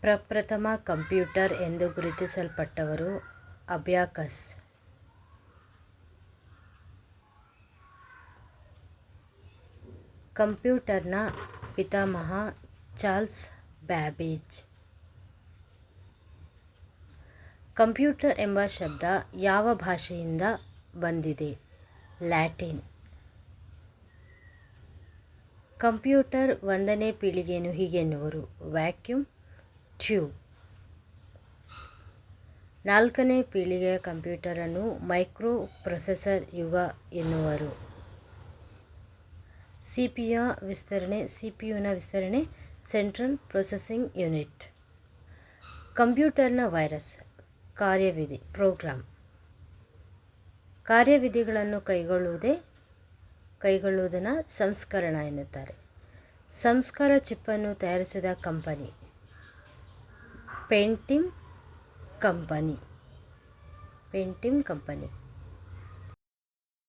ಪ್ರಪ್ರಥಮ ಕಂಪ್ಯೂಟರ್ ಎಂದು ಗುರುತಿಸಲ್ಪಟ್ಟವರು ಅಬ್ಯಾಕಸ್. ಕಂಪ್ಯೂಟರ್ನ ಪಿತಾಮಹ ಚಾರ್ಲ್ಸ್ ಬ್ಯಾಬೇಜ್. ಕಂಪ್ಯೂಟರ್ ಎಂಬ ಶಬ್ದ ಯಾವ ಭಾಷೆಯಿಂದ ಬಂದಿದೆ? ಲ್ಯಾಟಿನ್. ಕಂಪ್ಯೂಟರ್ ಒಂದನೇ ಪೀಳಿಗೆಯನ್ನು ಹೀಗೆನ್ನುವರು. ವ್ಯಾಕ್ಯೂಮ್ ಟ್ಯೂಬ್ ನಾಲ್ಕನೇ ಪೀಳಿಗೆಯ ಕಂಪ್ಯೂಟರನ್ನು ಮೈಕ್ರೋ ಪ್ರೊಸೆಸರ್ ಯುಗ ಎನ್ನುವರು. ಸಿ ಪಿ ಯು ವಿಸ್ತರಣೆ ಸಿ ಪಿ ಯುನ ವಿಸ್ತರಣೆ, ಸೆಂಟ್ರಲ್ ಪ್ರೊಸೆಸಿಂಗ್ ಯೂನಿಟ್. ಕಂಪ್ಯೂಟರ್ನ ವೈರಸ್, ಕಾರ್ಯವಿಧಿ ಪ್ರೋಗ್ರಾಮ್ ಕಾರ್ಯವಿಧಿಗಳನ್ನು ಕೈಗೊಳ್ಳುವುದೇ, ಕೈಗೊಳ್ಳುವುದನ್ನು ಸಂಸ್ಕರಣ ಎನ್ನುತ್ತಾರೆ. ಸಂಸ್ಕಾರ ಚಿಪ್ಪನ್ನು ತಯಾರಿಸಿದ company. Pentium company Pentium company